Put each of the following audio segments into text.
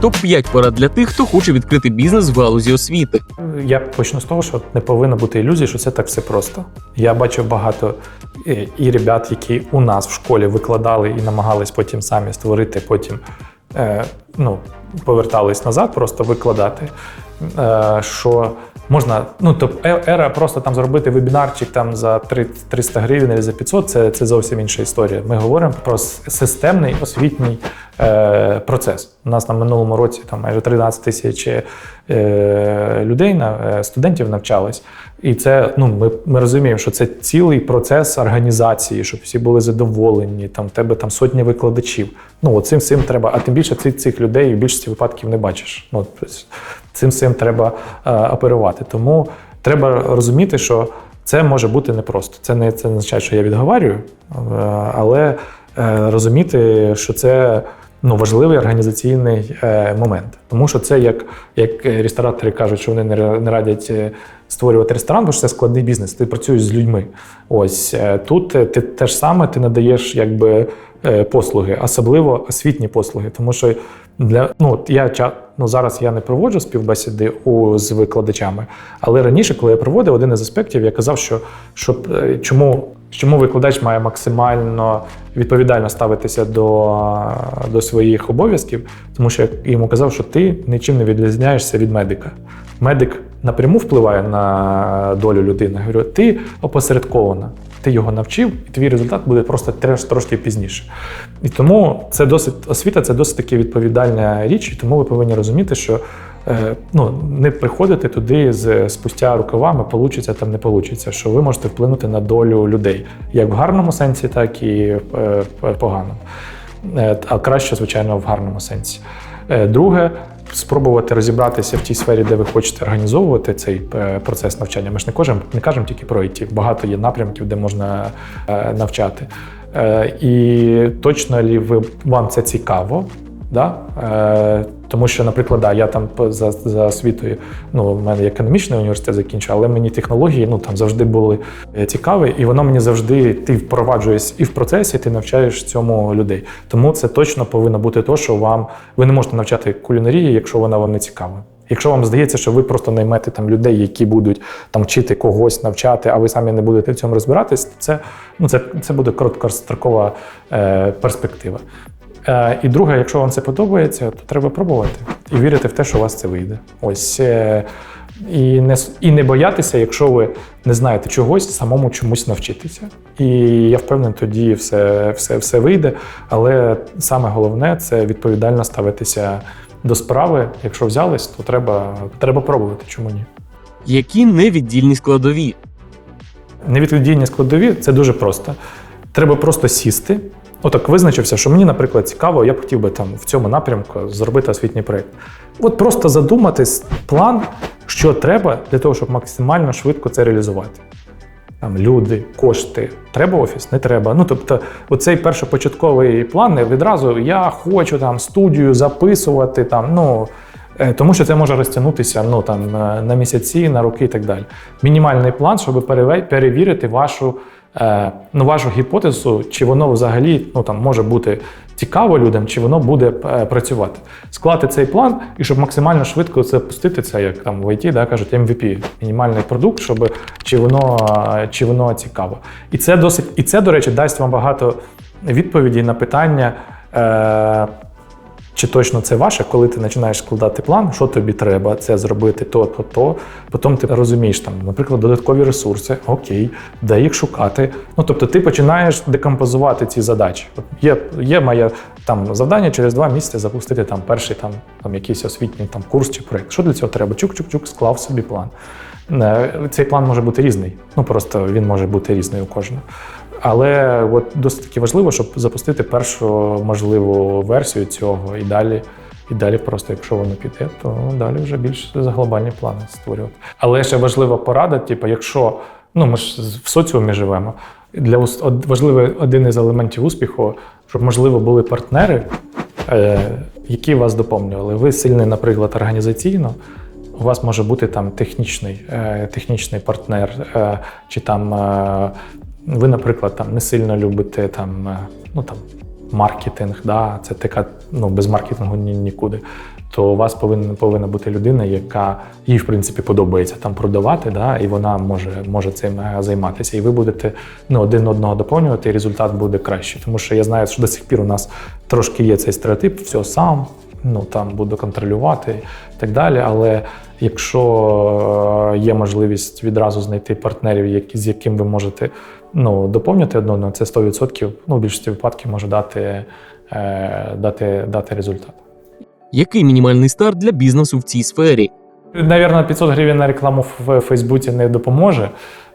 Топ-5 порад для тих, хто хоче відкрити бізнес в галузі освіти. Я почну з того, що не повинно бути ілюзії, що це так все просто. Я бачив багато е, і ребят, які у нас в школі викладали і намагались потім самі створити, потім е, ну, повертались назад, просто викладати. Е, що можна, ну тобто ера просто там зробити вебінарчик там за 300 гривень або за 500, це, це зовсім інша історія. Ми говоримо про системний освітній е, процес. У нас на минулому році там майже 13 тисяч е, людей на е, студентів навчались. І це ну ми, ми розуміємо, що це цілий процес організації, щоб всі були задоволені. Там в тебе там сотні викладачів. Ну цим всім треба. А тим більше ти цих людей в більшості випадків не бачиш. Ну цим всім треба е, оперувати. Тому треба розуміти, що це може бути непросто. Це не це не означає, що я відговарюю, е, але е, розуміти, що це ну, важливий організаційний момент. Тому що це як, як ресторатори кажуть, що вони не, радять створювати ресторан, бо що це складний бізнес. Ти працюєш з людьми. Ось тут ти те ж саме ти надаєш якби послуги, особливо освітні послуги. Тому що для ну от я ну зараз я не проводжу співбесіди у з викладачами, але раніше, коли я проводив один із аспектів, я казав, що щоб е, чому. Чому викладач має максимально відповідально ставитися до, до своїх обов'язків? Тому що я йому казав, що ти нічим не відрізняєшся від медика. Медик напряму впливає на долю людини. Я Говорю, ти опосередкована, ти його навчив, і твій результат буде просто трошки пізніше. І тому це досить освіта, це досить таки відповідальна річ, і тому ви повинні розуміти, що е, ну, не приходити туди з спустя рукавами, получиться там не получиться, що ви можете вплинути на долю людей, як в гарному сенсі, так і в е, поганому. Е, А краще, звичайно, в гарному сенсі. Друге, спробувати розібратися в тій сфері, де ви хочете організовувати цей е, процес навчання. Ми ж не кажемо, не кажемо тільки про IT. Багато є напрямків, де можна е, навчати. Е, І точно лі ви вам це цікаво? Да? Тому що, наприклад, да, я там за, за освітою, ну, в мене економічний університет закінчив, але мені технології ну, там завжди були е, цікаві, і воно мені завжди ти впроваджуєш і в процесі, ти навчаєш цьому людей. Тому це точно повинно бути то, що вам ви не можете навчати кулінарії, якщо вона вам не цікава. Якщо вам здається, що ви просто наймете там людей, які будуть там вчити когось навчати, а ви самі не будете в цьому розбиратись, то це, ну, це, це буде короткострокова е, перспектива. Е, і друге, якщо вам це подобається, то треба пробувати і вірити в те, що у вас це вийде. Ось е, і не і не боятися, якщо ви не знаєте чогось, самому чомусь навчитися. І я впевнений, тоді все, все, все вийде. Але саме головне це відповідально ставитися до справи. Якщо взялись, то треба, треба пробувати. Чому ні? Які невіддільні складові? Невідповідні складові це дуже просто. Треба просто сісти. Отак визначився, що мені, наприклад, цікаво, я б хотів би там в цьому напрямку зробити освітній проєкт. От просто задуматись план, що треба для того, щоб максимально швидко це реалізувати. Там люди, кошти, треба офіс, не треба. Ну тобто, оцей першопочатковий план не відразу я хочу там студію записувати там. Ну е, тому що це може розтягнутися ну там на на місяці, на роки і так далі. Мінімальний план, щоб перевірити вашу, е, ну, вашу гіпотезу, чи воно взагалі ну там може бути цікаво людям, чи воно буде е, працювати. Склати цей план і щоб максимально швидко це пустити, це як там в IT, да, кажуть MVP, мінімальний продукт, щоб чи воно, е, чи воно цікаво. І це досить, і це, до речі, дасть вам багато відповідей на питання. Е, чи точно це ваше, коли ти починаєш складати план, що тобі треба це зробити, то, то, то. Потім ти розумієш, там, наприклад, додаткові ресурси, окей, де їх шукати. Ну тобто ти починаєш декомпозувати ці задачі. От є, є моє там завдання через два місяці запустити там перший там, там якийсь освітній там курс чи проєкт. Що для цього треба? Чук-чук-чук, склав собі план. Е, Цей план може бути різний. Ну просто він може бути різний у кожного. Але от досить таки важливо, щоб запустити першу можливу версію цього і далі. І далі, просто якщо воно піде, то далі вже більш за глобальні плани створювати. Але ще важлива порада: типу, якщо ну ми ж в соціумі живемо, для важливий один із елементів успіху, щоб можливо були партнери, е, які вас доповнювали. Ви сильний, наприклад, організаційно. У вас може бути там технічний, е, технічний партнер, е, чи там ви, наприклад, там не сильно любите там, е, ну там маркетинг, да, це така, ну без маркетингу ні, нікуди. то у вас повинна, повинна бути людина, яка їй, в принципі, подобається там продавати, да, і вона може, може цим е, займатися. І ви будете ну, один одного доповнювати, і результат буде кращий. Тому що я знаю, що до сих пір у нас трошки є цей стереотип, все сам, ну там буду контролювати і так далі. Але якщо е, є можливість відразу знайти партнерів, які, з яким ви можете ну, доповнювати одне одного, це 100%, ну, в більшості випадків може дати, е, дати, дати результат. Який мінімальний старт для бізнесу в цій сфері? Навірно, 500 гривень на рекламу в Фейсбуці не допоможе.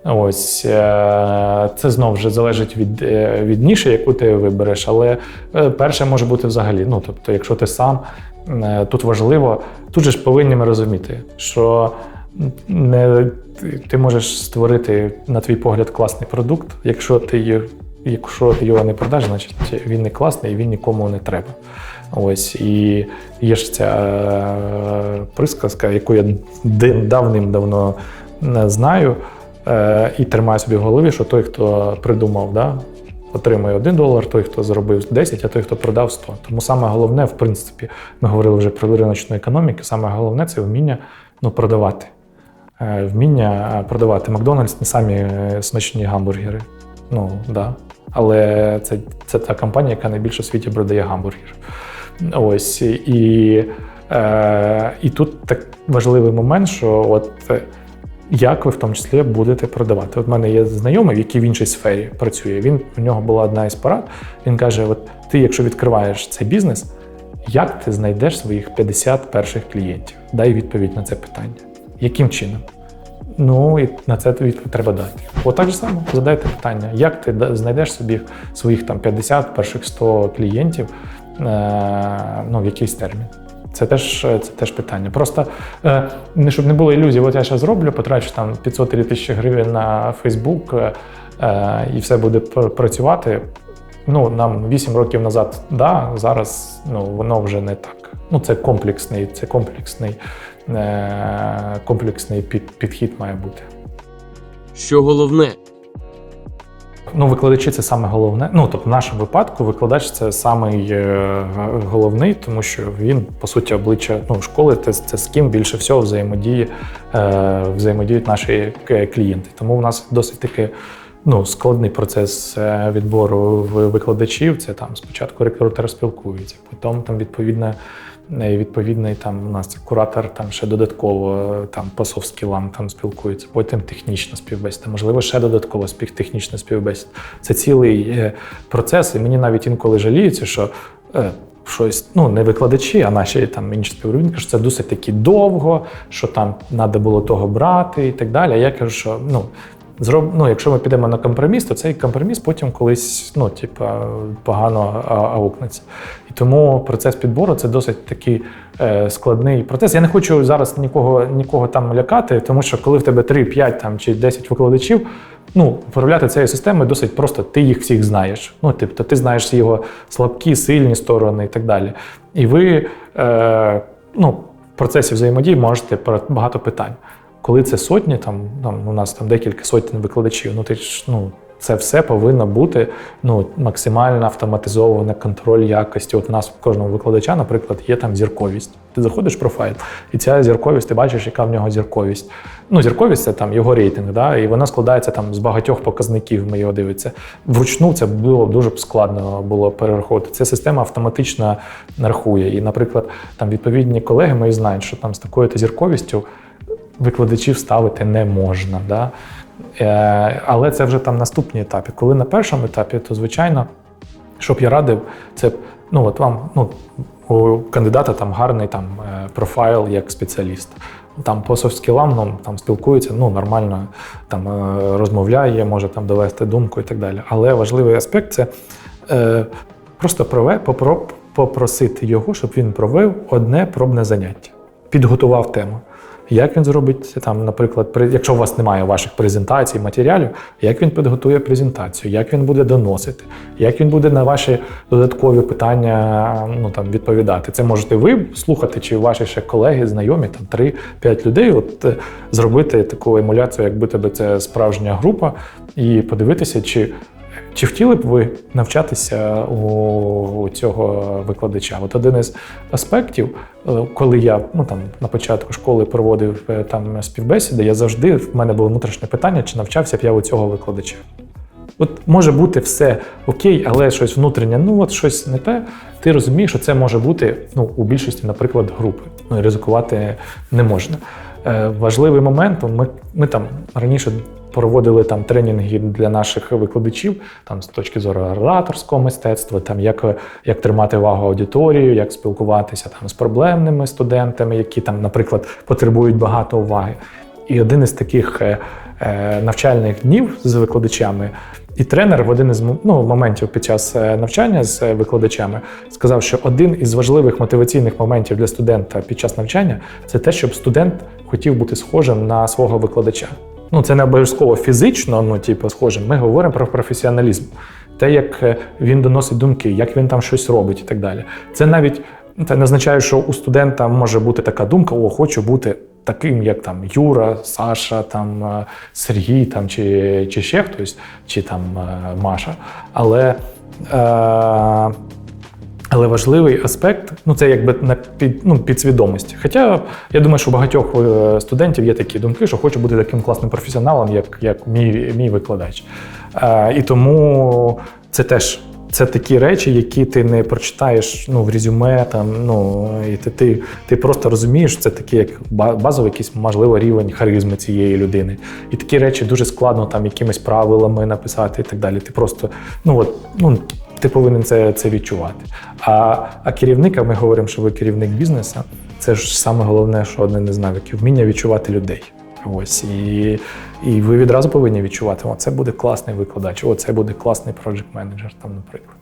Ось е, це знову вже залежить від, е, від ніші, яку ти вибереш. Але е, перше може бути взагалі. Ну тобто, якщо ти сам тут важливо, тут же ж повинні ми розуміти, що не ти- можеш створити, на твій погляд, класний продукт. Якщо ти якщо ти його не продаш, значить він не класний і він нікому не треба. Ось і є ж ця присказка, яку я давним-давно знаю і тримаю собі в голові, що той, хто придумав, да, отримує 1 долар, той, хто зробив 10, а той, хто продав 100. Тому саме головне, в принципі, ми говорили вже про риночну економіку, саме головне це вміння ну, продавати. Е, Вміння е, продавати. Макдональдс не самі е, смачні гамбургери. Ну, да. Але це, це та компанія, яка найбільше у світі продає гамбургер. Ось і, е, і тут так важливий момент, що от е, як ви в тому числі будете продавати. От в мене є знайомий, який в іншій сфері працює. Він у нього була одна із порад. Він каже: От ти, якщо відкриваєш цей бізнес, як ти знайдеш своїх 50 перших клієнтів? Дай відповідь на це питання. Яким чином? Ну і на це відповідь треба дати. Отак же само задайте питання, як ти знайдеш собі своїх там 50, перших 100 клієнтів е, ну, в якийсь термін. Це теж, це теж питання. Просто е, не щоб не було ілюзій, от я зараз зроблю, потрачу там 500 тисячі гривень на Фейсбук, е, е, і все буде працювати. Ну, нам 8 років назад, да, зараз ну, воно вже не так. Ну, це комплексний, це комплексний, е, комплексний під, підхід має бути. Що головне? Ну, викладачі це саме головне. Ну, тобто, в нашому випадку викладач це самий е, головний, тому що він, по суті, обличчя ну, школи це, це з ким більше всього взаємодіє, е, взаємодіють наші клієнти. Тому в нас досить таки ну, складний процес е, відбору викладачів. Це там спочатку рекрутер спілкується, потім там відповідно. Е, Відповідний там у нас куратор там ще додатково там по софт-скілам там спілкується, потім технічна співбесіда, можливо, ще додатково технічна співбесіда. Це цілий е, процес, і мені навіть інколи жаліються, що е, щось, ну не викладачі, а наші там інші співробітники, що це досить таки довго, що там треба було того брати і так далі. Я кажу, що ну. Зроб... Ну, якщо ми підемо на компроміс, то цей компроміс потім колись ну, типа, погано аукнеться. І тому процес підбору це досить такий е, складний процес. Я не хочу зараз нікого, нікого там лякати, тому що коли в тебе 3, 5 там, чи 10 викладачів, ну, управляти цією системою досить просто, ти їх всіх знаєш. Ну, тобто, ти знаєш його слабкі, сильні сторони і так далі. І ви е, ну, в процесі взаємодії можете багато питань. Коли це сотні, там, там у нас там декілька сотень викладачів, ну ти ж ну. Це все повинно бути ну, максимально автоматизовано, контроль якості. От у нас у кожного викладача, наприклад, є там зірковість. Ти заходиш в профайл, і ця зірковість, ти бачиш, яка в нього зірковість. Ну, зірковість це там його рейтинг, да? і вона складається там з багатьох показників. Ми його дивиться. Вручну це було дуже складно було перераховувати. Ця система автоматично рахує. І, наприклад, там відповідні колеги мої знають, що там з такою зірковістю викладачів ставити не можна. Да? Е, але це вже там наступні етапи. Коли на першому етапі, то звичайно, щоб я радив, це ну от вам ну, у кандидата там гарний там е, профайл як спеціаліст. Там по софт-скілам ну, там спілкується, ну нормально там е, розмовляє, може там довести думку і так далі. Але важливий аспект це е, просто прове, попро, попросити його, щоб він провів одне пробне заняття, підготував тему. Як він зробить там, наприклад, при- якщо у вас немає ваших презентацій, матеріалів, як він підготує презентацію, як він буде доносити, як він буде на ваші додаткові питання ну, там, відповідати. Це можете ви слухати, чи ваші ще колеги, знайомі, там 3-5 людей, от е, зробити таку емуляцію, якби тебе це справжня група, і подивитися, чи Чи хотіли б ви навчатися у цього викладача? От один із аспектів, е, коли я ну там на початку школи проводив е, там співбесіди, я завжди в мене було внутрішнє питання, чи навчався б я у цього викладача. От може бути все окей, але щось внутрішнє, ну от щось не те. Ти розумієш, що це може бути ну, у більшості, наприклад, групи. Ну ризикувати не можна. Е, важливий момент, ми, ми там раніше проводили там тренінги для наших викладачів, там з точки зору ораторського мистецтва, там як, як тримати увагу аудиторію, як спілкуватися там з проблемними студентами, які там, наприклад, потребують багато уваги. І один із таких е, е, навчальних днів з викладачами, і тренер в один із ну, моментів під час е, навчання з викладачами сказав, що один із важливих мотиваційних моментів для студента під час навчання це те, щоб студент хотів бути схожим на свого викладача. Ну, це не обов'язково фізично, ну, типу, схожим. Ми говоримо про професіоналізм, те, як е, він доносить думки, як він там щось робить і так далі. Це навіть ну, це не означає, що у студента може бути така думка: о, хочу бути таким, як там Юра, Саша, там е, Сергій, там чи, чи ще хтось, чи там е, Маша. Але. Е, але важливий аспект ну це якби на під, ну, підсвідомості. Хоча я думаю, що у багатьох е, студентів є такі думки, що хочу бути таким класним професіоналом, як, як мій, мій викладач. Е, і тому це теж це такі речі, які ти не прочитаєш ну, в резюме, там, ну, і ти, ти, ти просто розумієш, це такий як базовий якийсь, можливо, рівень харизми цієї людини. І такі речі дуже складно там якимись правилами написати і так далі. Ти просто, ну от, ну, ти повинен це, це відчувати. А, а керівника, ми говоримо, що ви керівник бізнесу, це ж саме головне, що одне із навиків вміння відчувати людей. Ось і, і ви відразу повинні відчувати, о, це буде класний викладач, о, це буде класний проджект менеджер там, наприклад.